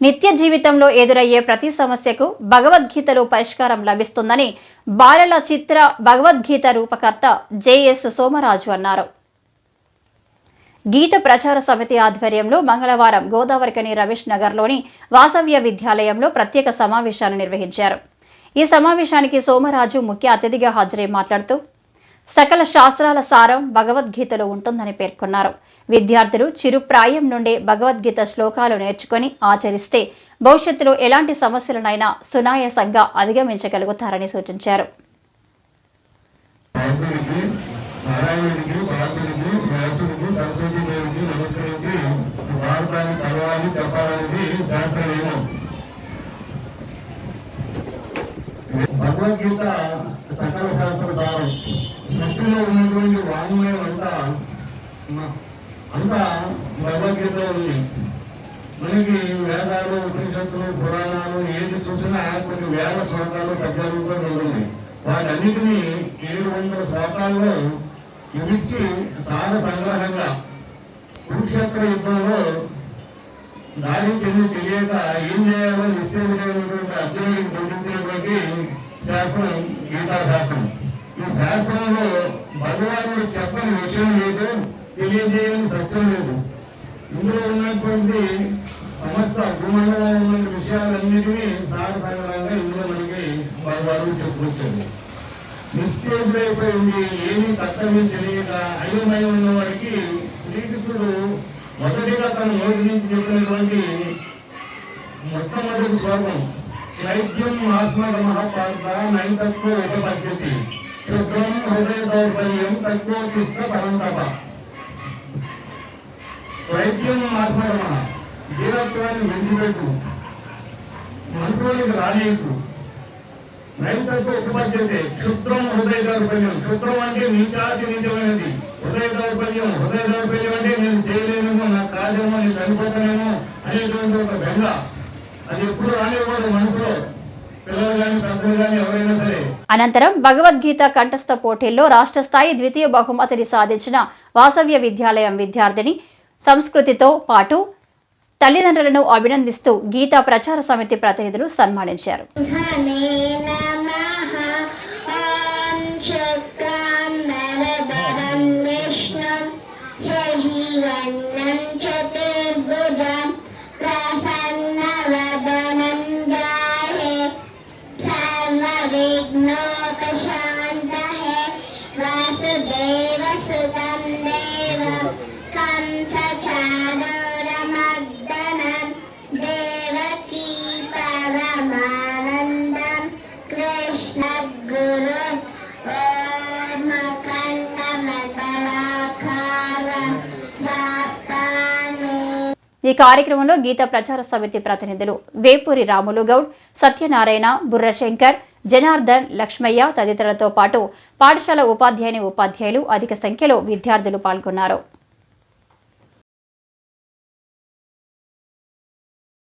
నిత్య జీవితంలో ఎదురయ్యే ప్రతి సమస్యకు భగవద్గీతలో పరిష్కారం లభిస్తుందని బాలల చిత్ర భగవద్గీత రూపకర్త జేఎస్ సోమరాజు అన్నారు. గీత ప్రచార సమితి ఆధ్వర్యంలో మంగళవారం గోదావరికని రమేష్ నగర్లోని వాసవ్య విద్యాలయంలో ప్రత్యేక సమావేశాన్ని నిర్వహించారు. ఈ సమావేశానికి సోమరాజు ముఖ్య అతిథిగా హాజరై మాట్లాడుతూ సకల శాస్త్రాల సారం భగవద్గీతలో ఉంటుందని పేర్కొన్నారు. విద్యార్థులు చిరుప్రాయం నుండే భగవద్గీత శ్లోకాలు నేర్చుకొని ఆచరిస్తే భవిష్యత్తులో ఎలాంటి సమస్యలనైనా సునాయాసంగా అధిగమించగలుగుతారని సూచించారు. భగవద్గీత సకల శాస్త్ర సారం. సృష్టిలో ఉన్నటువంటి వాంగ్మయం అంతా అంతా భగవద్గీత ఉంది. మనకి వేదాలు ఉపనిషత్తులు పురాణాలు ఏది చూసినా కొన్ని వేల శ్లోకాలు తగ్గలుగా ఉంటుంది వాటన్నిటినీ ఏడు వందల శ్లోకాల్లో విభిచ్చి సార సంగ్రహంగా కురుక్షేత్ర యుద్ధంలో దారి చెంది తెలియక ఏం చేయాలో నిశ్చయమైనటువంటి అర్జునుడికి పంపించినటువంటి శాస్త్రం గీతాశాస్త్రం శాస్త్రం ఈ శాస్త్రంలో భగవానుడు చెప్పని విషయం లేదు తెలియజేయని సత్యం లేదు. ఇందులో ఉన్నటువంటి సమస్త భూమండలంలో ఉన్న విషయాలన్నిటినీ సాగసాగరంగా ఇందులో మనకి భగవానుడు చెప్పుకొచ్చాడు నిశ్చేతుడైపోయింది ఏమీ కర్తవ్యం తెలియక అయోమయం ఉన్న వాడికి శ్రీకృష్ణుడు మొదటిగా తన నోటి నుంచి చెప్పినటువంటి మొట్టమొదటి శ్లోకం వైద్యం ఆస్మక మహాపాత్ర నైతత్వ ఉపపద్యతి శుద్ధం హృదయ దౌర్బల్యం తక్కువ కృష్ణ పరంతప. వైద్యం ఆస్మరమ వీరత్వాన్ని విడిచిపెట్టు మనసులోనికి రానియకు రైతులకు ఉపపద్యతే క్షుద్రం హృదయ దౌర్బల్యం క్షుద్రం అంటే నీచాతి నిజమైనది. హృదయ దౌర్బల్యం హృదయ దౌర్బల్యం అంటే నేను చేయలేనేమో నాకు కాదేమో నేను చనిపోతానేమో అనేటువంటి ఒక బెంగ. అది ఎప్పుడు రానివ్వదు మనసులో. అనంతరం భగవద్గీత కంఠస్థ పోటీల్లో రాష్ట్ర స్థాయి ద్వితీయ బహుమతిని సాధించిన వాసవ్య విద్యాలయం విద్యార్థిని సంస్కృతితో పాటు తల్లిదండ్రులను అభినందిస్తూ గీతా ప్రచార సమితి ప్రతినిధులు సన్మానించారు. హనే ఈ కార్యక్రమంలో గీత ప్రచార సమితి ప్రతినిధులు వేపూరి రాములు గౌడ్ సత్యనారాయణ బుర్రశంకర్ జనార్దన్ లక్ష్మయ్య తదితరులతో పాటు పాఠశాల ఉపాధ్యాయుని ఉపాధ్యాయులు అధిక సంఖ్యలో విద్యార్థులు పాల్గొన్నారు.